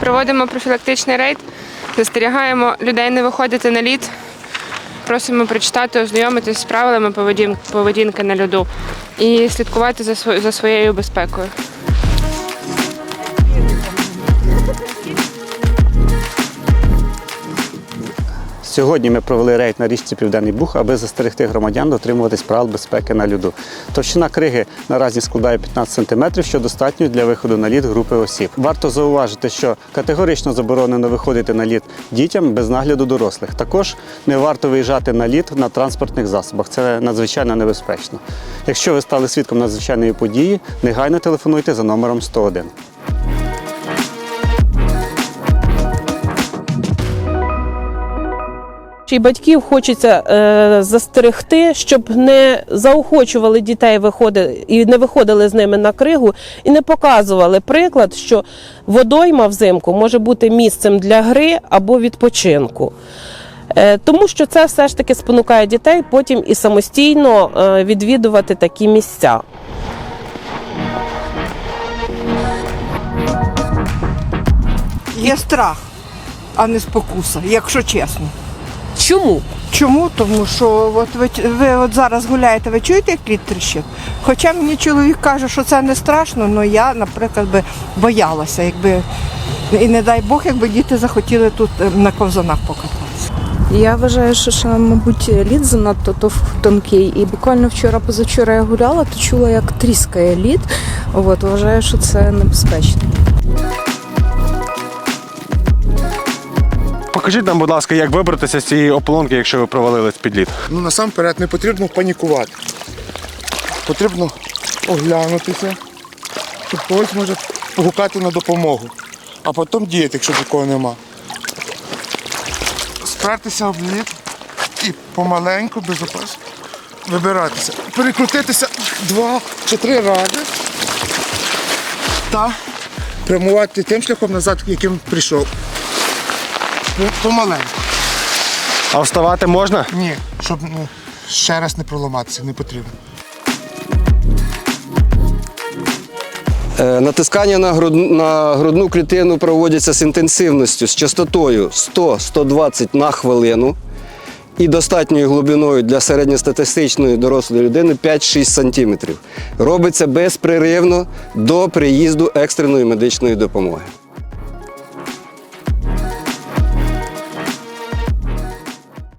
Проводимо профілактичний рейд, застерігаємо людей не виходити на лід. Просимо прочитати, ознайомитись з правилами поведін- поведінки на льоду і слідкувати за своєю безпекою. Сьогодні ми провели рейд на річці Південний Буг, аби застерегти громадян дотримуватись правил безпеки на льоду. Товщина криги наразі складає 15 см, що достатньо для виходу на лід групи осіб. Варто зауважити, що категорично заборонено виходити на лід дітям без нагляду дорослих. Також не варто виїжджати на лід на транспортних засобах. Це надзвичайно небезпечно. Якщо ви стали свідком надзвичайної події, негайно телефонуйте за номером 101. І батьків хочеться е, застерегти, щоб не заохочували дітей виходити і не виходили з ними на кригу, і не показували приклад, що водойма взимку може бути місцем для гри або відпочинку. Е, тому що це все ж таки спонукає дітей потім і самостійно е, відвідувати такі місця. Є страх, а не спокуса, якщо чесно. Чому? Чому? Тому що от ви, ви от зараз гуляєте, ви чуєте, як лід тріщить? Хоча мені чоловік каже, що це не страшно, але я, наприклад, би боялася, якби і не дай Бог, якби діти захотіли тут е, на ковзанах покататися. Я вважаю, що, що мабуть, лід занадто тов- тонкий. І буквально вчора, позавчора я гуляла, то чула, як тріскає лід. От, вважаю, що це небезпечно. Покажіть нам, будь ласка, як вибратися з цієї ополонки, якщо ви провалились під лід. Ну насамперед не потрібно панікувати. Потрібно оглянутися, щоб хтось може погукати на допомогу, а потім діяти, якщо такого нема. Спертися об лід і помаленьку, безопасно вибиратися. Перекрутитися два чи три рази та прямувати тим шляхом назад, яким прийшов. Помаленьку. А вставати можна? Ні, щоб ну, ще раз не проламатися, не потрібно. Е, Натискання на, груд... на грудну клітину проводяться з інтенсивністю, з частотою 100-120 на хвилину і достатньою глибиною для середньостатистичної дорослої людини 5-6 см. Робиться безпреривно до приїзду екстреної медичної допомоги.